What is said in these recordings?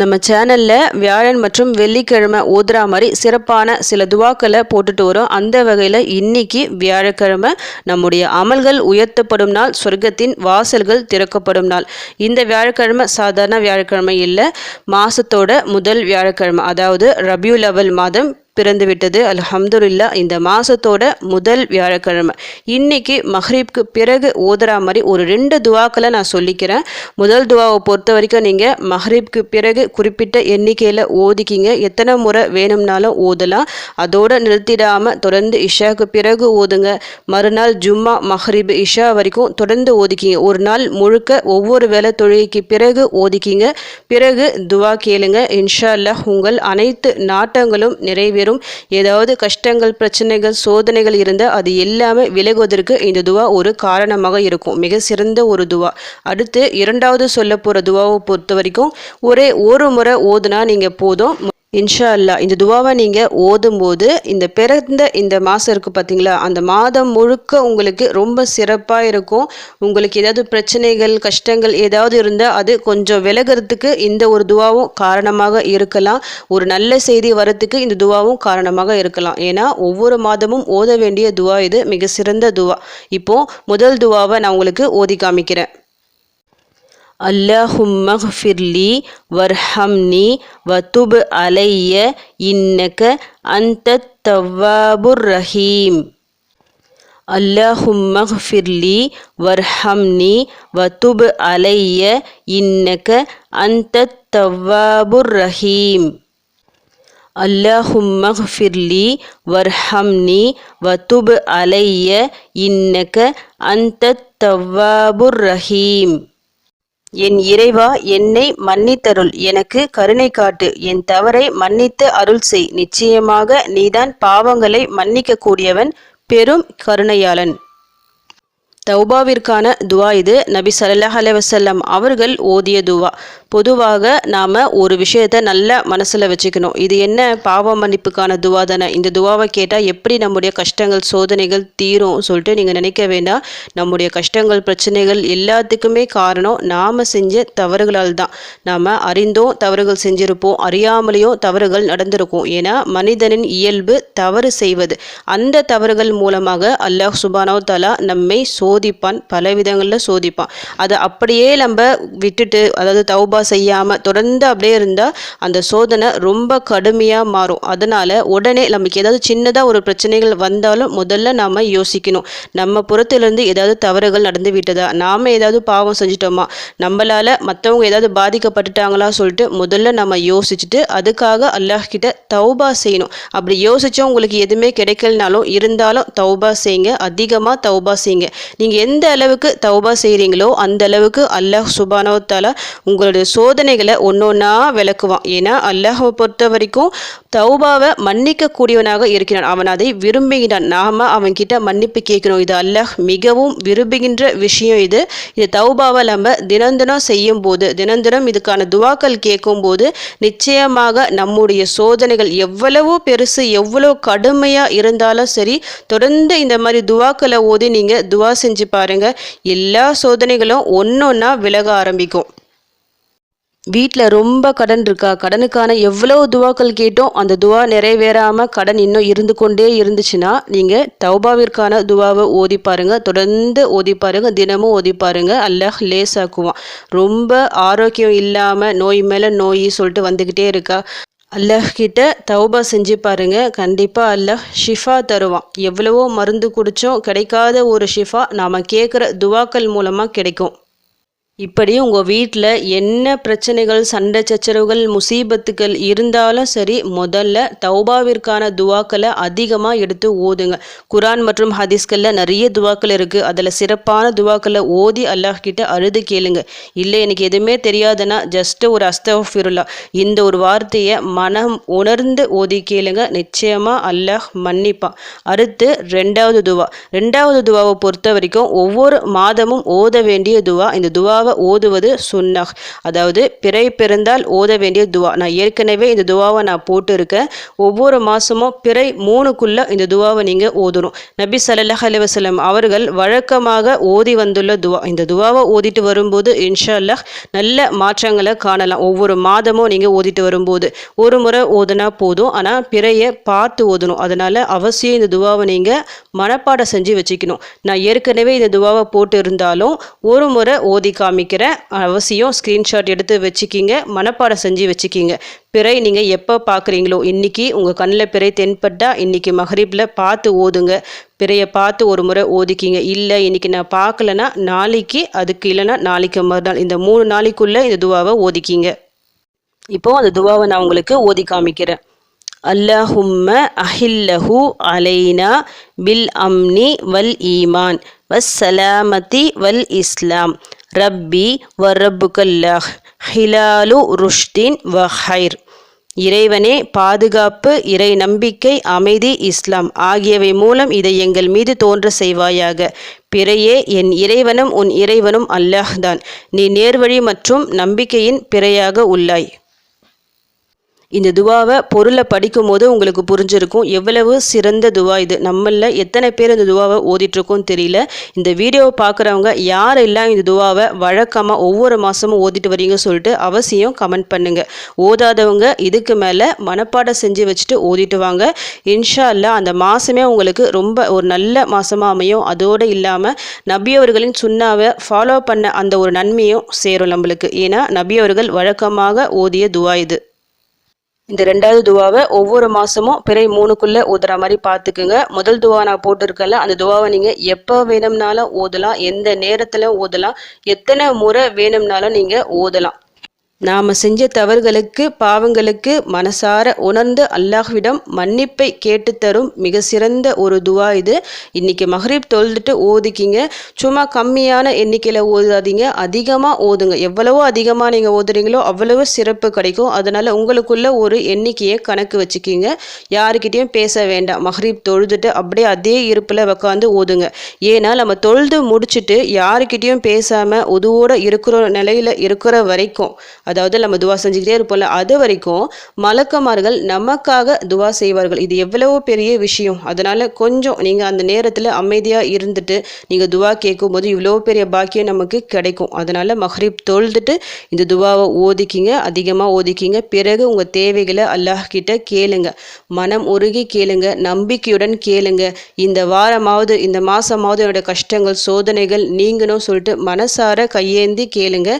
நம்ம சேனலில் வியாழன் மற்றும் வெள்ளிக்கிழமை ஓதுறா மாதிரி சிறப்பான சில துவாக்களை போட்டுட்டு வரோம். அந்த வகையில் இன்னைக்கு வியாழக்கிழமை நம்முடைய அமல்கள் உயர்த்தப்படும் நாள் சொர்க்கத்தின் வாசல்கள் திறக்கப்படும் நாள். இந்த வியாழக்கிழமை சாதாரண வியாழக்கிழமை இல்லை மாதத்தோட முதல் வியாழக்கிழமை அதாவது ரபியுல் அவல் மாதம் பிறந்துவிட்டது. விட்டது இந்த மாதத்தோட முதல் வியாழக்கிழமை. இன்னைக்கு மஹ்ரீப்க்கு பிறகு ஓதுறா மாதிரி ஒரு ரெண்டு துவாக்களை நான் சொல்லிக்கிறேன். முதல் துவாவை பொறுத்த வரைக்கும் நீங்கள் மஹ்ரீப்க்கு பிறகு குறிப்பிட்ட எண்ணிக்கையில் ஓதிக்கிங்க. எத்தனை முறை வேணும்னாலும் ஓதலாம். அதோடு நிறுத்திடாமல் தொடர்ந்து இஷாவுக்கு பிறகு ஓதுங்க. மறுநாள் ஜும்மா மஹ்ரீப் இஷா வரைக்கும் தொடர்ந்து ஓதிக்கிங்க. ஒரு நாள் முழுக்க ஒவ்வொரு வேலை தொழுகைக்கு பிறகு ஓதிக்கிங்க. பிறகு துவா கேளுங்க. இன்ஷா அல்லாஹ் உங்கள் அனைத்து நாட்டங்களும் நிறைவேறும். ஏதாவது கஷ்டங்கள் பிரச்சனைகள் சோதனைகள் இருந்தால் அது எல்லாமே விலகுவதற்கு இந்த துவா ஒரு காரணமாக இருக்கும். மிக சிறந்த ஒரு துவா. அடுத்து இரண்டாவது சொல்ல போகிற துவாவை பொறுத்த வரைக்கும் ஒரே ஒரு முறை ஓதுனா நீங்கள் போதும். இன்ஷா அல்லா இந்த துவாவை நீங்கள் ஓதும்போது இந்த பிறந்த இந்த மாதம் இருக்குது பார்த்தீங்களா அந்த மாதம் முழுக்க உங்களுக்கு ரொம்ப சிறப்பாக இருக்கும். உங்களுக்கு ஏதாவது பிரச்சனைகள் கஷ்டங்கள் ஏதாவது இருந்தால் அது கொஞ்சம் விலகிறதுக்கு இந்த ஒரு துவாவும் காரணமாக இருக்கலாம். ஒரு நல்ல செய்தி வரத்துக்கு இந்த துவாவும் காரணமாக இருக்கலாம். ஏன்னா ஒவ்வொரு மாதமும் ஓத வேண்டிய துவா இது மிக சிறந்த துவா. இப்போது முதல் துவாவை நான் உங்களுக்கு ஓதி காமிக்கிறேன். அல்லாஹும்மஃபிர்லி வர்ஹம்னி வத்துப் அலைய இன்னக அந்த தவ்வாபுர் ரஹீம். அல்லாஹும்மஃபிர்லி வர்ஹம்னி வத்துப் அலைய இன்னக அந்த தவ்வாபுர் ரஹீம். அல்லாஹும்மஃபிர்லி வர்ஹம்னி வத்துப் அலைய இன்னக அந்த தவ்வாபுர் ரஹீம். என் இறைவா என்னை மன்னித்தருள். எனக்கு கருணை காட்டு. என் தவறை மன்னித்து அருள் செய். நிச்சயமாக நீதான் பாவங்களை மன்னிக்க கூடியவன் பெரும் கருணையாளன். தௌபாவிற்கான துவா இது. நபி சல்லாஹ் அலைவசல்லம் அவர்கள் ஓதிய துவா. பொதுவாக நாம் ஒரு விஷயத்தை நல்லா மனசில் வச்சுக்கணும். இது என்ன பாவ மன்னிப்புக்கான துவா தானே? இந்த துவாவை கேட்டால் எப்படி நம்முடைய கஷ்டங்கள் சோதனைகள் தீரும் சொல்லிட்டு நீங்கள் நினைக்க வேண்டாம். நம்முடைய கஷ்டங்கள் பிரச்சனைகள் எல்லாத்துக்குமே காரணம் நாம் செஞ்ச தவறுகளால் தான். நாம் அறிந்தோம் தவறுகள் செஞ்சுருப்போம் அறியாமலேயும் தவறுகள் நடந்திருக்கும். ஏன்னா மனிதனின் இயல்பு தவறு செய்வது. அந்த தவறுகள் மூலமாக அல்லாஹ் சுபானோ தலா நம்மை சோதிப்பான் பல விதங்களில் சோதிப்பான். அதை அப்படியே நம்ம விட்டுட்டு அதாவது தௌபா செய்யாமல் தொடர்ந்து அப்படியே இருந்தால் அந்த சோதனை ரொம்ப கடுமையாக மாறும். அதனால் உடனே நமக்கு ஏதாவது சின்னதாக ஒரு பிரச்சனைகள் வந்தாலும் முதல்ல நாம் யோசிக்கணும். நம்ம புறத்திலிருந்து ஏதாவது தவறுகள் நடந்து விட்டதா? நாம் ஏதாவது பாவம் செஞ்சிட்டோமா? நம்மளால் மற்றவங்க ஏதாவது பாதிக்கப்பட்டுட்டாங்களா சொல்லிட்டு முதல்ல நம்ம யோசிச்சுட்டு அதுக்காக அல்லாஹ்கிட்ட தௌபா செய்யணும். அப்படி யோசிச்சோம் உங்களுக்கு எதுவுமே கிடைக்கலனாலும் இருந்தாலும் தௌபா செய்யுங்க. அதிகமாக தௌபா செய்யுங்க. நீங்கள் எந்த அளவுக்கு தௌபா செய்கிறீங்களோ அந்த அளவுக்கு அல்லாஹ் சுபானோ உங்களுடைய சோதனைகளை ஒன்று ஒன்றா விளக்குவான். ஏன்னா அல்லாஹை பொறுத்த வரைக்கும் தௌபாவை மன்னிக்கக்கூடியவனாக இருக்கிறான். அவன் அதை விரும்புகிறான் நாம் அவன்கிட்ட மன்னிப்பு கேட்கணும் இது அல்லாஹ் மிகவும் விரும்புகின்ற விஷயம் இது. இது தௌபாவை நம்ம தினம் தினம் செய்யும் போது தினம் தினம் இதுக்கான துவாக்கள் கேட்கும் போது நிச்சயமாக நம்முடைய சோதனைகள் எவ்வளவோ பெருசு எவ்வளோ கடுமையாக இருந்தாலும் சரி தொடர்ந்து இந்த மாதிரி துவாக்களை ஓதி நீங்கள் துவா செஞ்சு பாருங்கள் எல்லா சோதனைகளும் ஒன்று ஒன்றா விலக ஆரம்பிக்கும். வீட்டில் ரொம்ப கடன் இருக்கா? கடனுக்கான எவ்வளோ துவாக்கள் கேட்டோம் அந்த துவா நிறைவேறாமல் கடன் இன்னும் இருந்து கொண்டே இருந்துச்சுன்னா நீங்கள் தௌபாவிற்கான துவாவை ஓதி பாருங்கள் தொடர்ந்து ஓதி பாருங்கள் தினமும் ஓதி பாருங்கள் அல்லாஹ் லேசாக்குவான். ரொம்ப ஆரோக்கியம் இல்லாமல் நோய் மேலே நோய் சொல்லிட்டு வந்துக்கிட்டே இருக்கா. அல்லாஹ் கிட்ட தௌபா செஞ்சு பாருங்க கண்டிப்பாக அல்லாஹ் ஷிஃபா தருவான். எவ்வளவோ மருந்து குடித்தோம் கிடைக்காத ஒரு ஷிஃபா நாம் கேட்குற துவாக்கள் மூலமாக கிடைக்கும். இப்படி உங்கள் வீட்டில் என்ன பிரச்சனைகள் சண்டை சச்சரவுகள் முசீபத்துகள் இருந்தாலும் சரி முதல்ல தௌபாவிற்கான துவாக்களை அதிகமாக எடுத்து ஓதுங்க. குரான் மற்றும் ஹதீஸ்களில் நிறைய துவாக்கள் இருக்குது அதில் சிறப்பான துவாக்களை ஓதி அல்லாஹ் கிட்ட அழுது கேளுங்க. இல்லை எனக்கு எதுவுமே தெரியாதுன்னா ஜஸ்ட்டு ஒரு அஸ்தஃபிருல்லா. இந்த ஒரு வார்த்தையை மனம் உணர்ந்து ஓதி கேளுங்க. நிச்சயமாக அல்லாஹ் மன்னிப்பான். அடுத்து ரெண்டாவது துவா. ரெண்டாவது துவாவை பொறுத்த வரைக்கும் ஒவ்வொரு மாதமும் ஓத வேண்டிய துவா. இந்த துவாவை ஓதுவது சுன்னஹ். அதாவது பிறை பிறந்தால் ஓத வேண்டிய துவா. நான் ஏற்கனவே இந்த துவாவை நான் போட்டிருக்கேன். ஒவ்வொரு மாதமும் பிறை மூணுக்குள்ளே இந்த துவாவை நீங்கள் ஓதணும். நபி சல்லாஹ் அலுவலம் அவர்கள் வழக்கமாக ஓதி வந்துள்ள துவா. இந்த துவாவை ஓதிட்டு வரும்போது இன்ஷா அல்லாஹ் நல்ல மாற்றங்களை காணலாம். ஒவ்வொரு மாதமும் நீங்கள் ஓதிட்டு வரும்போது. ஒரு முறை ஓதுனா போதும். ஆனால் பிறையை பார்த்து ஓதணும். அதனால் அவசியம் இந்த துவாவை நீங்கள் மனப்பாடம் செஞ்சு வச்சுக்கணும். நான் ஏற்கனவே இந்த துவாவை போட்டு இருந்தாலும் ஒரு முறை ஓதிக்காம காமிக்கிறேன் அவசியம் ஸ்க்ரீன்ஷாட் எடுத்து வச்சுக்கிங்க மனப்பாடம் செஞ்சு வச்சுக்கிங்க. பிறை நீங்கள் எப்போ பார்க்குறீங்களோ இன்றைக்கி உங்கள் கண்ணில் பிறை தென்பட்டால் இன்றைக்கி மஹரீப்பில் பார்த்து ஓதுங்க. பிறையை பார்த்து ஒரு முறை ஓதிக்கிங்க. இல்லை இன்றைக்கி நான் பார்க்கலனா நாளைக்கு அதுக்கு இல்லைனா நாளைக்கு மறுநாள். இந்த மூணு நாளைக்குள்ளே இந்த துவாவை ஓதிக்கிங்க. இப்போது அந்த துவாவை நான் உங்களுக்கு ஓதி காமிக்கிறேன். அல்லாஹும்ம அஹில்லஹு அலைனா பில் அம்னி வல் ஈமான் வஸ்ஸலாமதி வல் இஸ்லாம் ரப்பி வ ரப்புகல்லாஹ். ஹிலாலு ருஷ்டின் வ ஹைர். இறைவனே பாதுகாப்பு இறை நம்பிக்கை அமைதி இஸ்லாம் ஆகியவை மூலம் இதை எங்கள் மீது தோன்ற செய்வாயாக. பிறையே என் இறைவனும் உன் இறைவனும் அல்லாஹ்தான். நீ நேர்வழி மற்றும் நம்பிக்கையின் பிறையாக உள்ளாய். இந்த துவாவை பொருளை படிக்கும் போது உங்களுக்கு புரிஞ்சிருக்கும். எவ்வளவு சிறந்த துவா இது. நம்மளில் எத்தனை பேர் இந்த துவாவை ஓதிட்டுருக்கோன்னு தெரியல. இந்த வீடியோவை பார்க்குறவங்க யாரெல்லாம் இந்த துவாவை வழக்கமாக ஒவ்வொரு மாதமும் ஓதிட்டு வரீங்க சொல்லிட்டு அவசியம் கமெண்ட் பண்ணுங்கள் ஓதாதவங்க இதுக்கு மேலே மனப்பாடம் செஞ்சு வச்சுட்டு ஓதிட்டு வாங்க. இன்ஷா அல்லா அந்த மாதமே உங்களுக்கு ரொம்ப ஒரு நல்ல மாதமாக அமையும். அதோடு இல்லாமல் நபியவர்களின் சுண்ணாவை ஃபாலோ பண்ண அந்த ஒரு நன்மையும் சேரும் நம்மளுக்கு. ஏன்னா நபியவர்கள் வழக்கமாக ஓதிய துவா இது. இந்த ரெண்டாவது துவாவை ஒவ்வொரு மாதமும் பிறை மூணுக்குள்ளே ஊதுற மாதிரி பார்த்துக்குங்க முதல் துவா நான் போட்டிருக்கல அந்த துவாவை நீங்கள் எப்போ வேணும்னாலும் ஓதலாம் எந்த நேரத்தில் ஓதலாம் எத்தனை முறை வேணும்னாலும் நீங்கள் ஓதலாம் நாம் செஞ்ச தவறுகளுக்கு பாவங்களுக்கு மனசார உணர்ந்து அல்லாஹ்விடம் மன்னிப்பை கேட்டு தரும் மிக சிறந்த ஒரு துவா இது. இன்னைக்கு மஹரீப் தொழுதுட்டு ஓதிக்கிங்க. சும்மா கம்மியான எண்ணிக்கையில் ஓதாதீங்க. அதிகமாக ஓதுங்க. எவ்வளவோ அதிகமாக நீங்கள் ஓதுறீங்களோ அவ்வளவு சிறப்பு கிடைக்கும். அதனால் உங்களுக்குள்ள ஒரு எண்ணிக்கையை கணக்கு வச்சுக்கிங்க. யாருக்கிட்டேயும் பேச வேண்டாம். மஹரீப் தொழுதுட்டு அப்படியே அதே இருப்பில் உட்காந்து ஓதுங்க. ஏன்னா நம்ம தொழுது முடிச்சுட்டு யாருக்கிட்டேயும் பேசாமல் உதுவோடு இருக்கிற நிலையில் இருக்கிற வரைக்கும் அதாவது நம்ம துவா செஞ்சுக்கிட்டே இருப்போம்ல அது வரைக்கும் மலக்கமார்கள் நமக்காக துவா செய்வார்கள். இது எவ்வளவோ பெரிய விஷயம். அதனால் கொஞ்சம் நீங்கள் அந்த நேரத்தில் அமைதியாக இருந்துட்டு நீங்கள் துவா கேட்கும்போது இவ்வளோ பெரிய பாக்கியம் நமக்கு கிடைக்கும். அதனால் மஹ்ரீப் தொழுதுட்டு இந்த துவாவை ஓதிக்கிங்க அதிகமாக ஓதிக்கிங்க. பிறகு உங்கள் தேவைகளை அல்லாஹ் கிட்ட கேளுங்க. மனம் உருகி கேளுங்க நம்பிக்கையுடன் கேளுங்க. இந்த வாரமாவது இந்த மாதமாவது என்னோட கஷ்டங்கள் சோதனைகள் நீங்கணும் சொல்லிட்டு மனசார கையேந்தி கேளுங்க.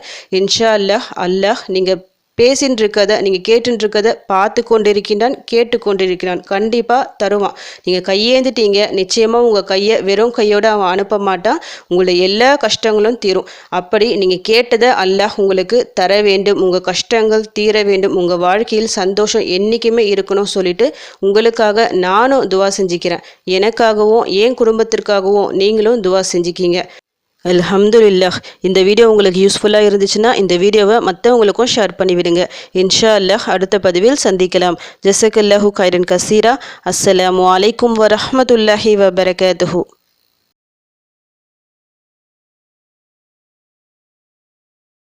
இன்ஷா அல்லாஹ் அல்லாஹ் நீங்கள் பேசின்னு நீங்கள் கேட்டுருக்கதை பார்த்து கொண்டிருக்கின்றான் கேட்டு கொண்டிருக்கிறான் கண்டிப்பாக தருவான். நீங்கள் கையேந்துட்டீங்க நிச்சயமாக உங்கள் கையை வெறும் கையோடு அவன் அனுப்ப மாட்டான். உங்களுடைய எல்லா கஷ்டங்களும் தீரும். அப்படி நீங்கள் கேட்டதை அல்லாஹ் உங்களுக்கு தர வேண்டும். உங்கள் கஷ்டங்கள் தீர வேண்டும். உங்கள் வாழ்க்கையில் சந்தோஷம் என்றைக்குமே இருக்கணும் சொல்லிட்டு உங்களுக்காக நானும் துவா செஞ்சுக்கிறேன். எனக்காகவும் என் குடும்பத்திற்காகவும் நீங்களும் துவா செஞ்சுக்கிங்க. அல்ஹம்துலில்லா இந்த வீடியோ உங்களுக்கு யூஸ்ஃபுல்லாக இருந்துச்சுன்னா இந்த வீடியோவை மற்றவங்களுக்கும் ஷேர் பண்ணிவிடுங்க. இன்ஷா அல்லாஹ் அடுத்த பதிவில் சந்திக்கலாம். ஜசக் அல்லாஹூ கைரன் கசீரா. அஸ்ஸலாமு அலைக்கும் வரமத்துல்லாஹி வபரகாத்துஹூ.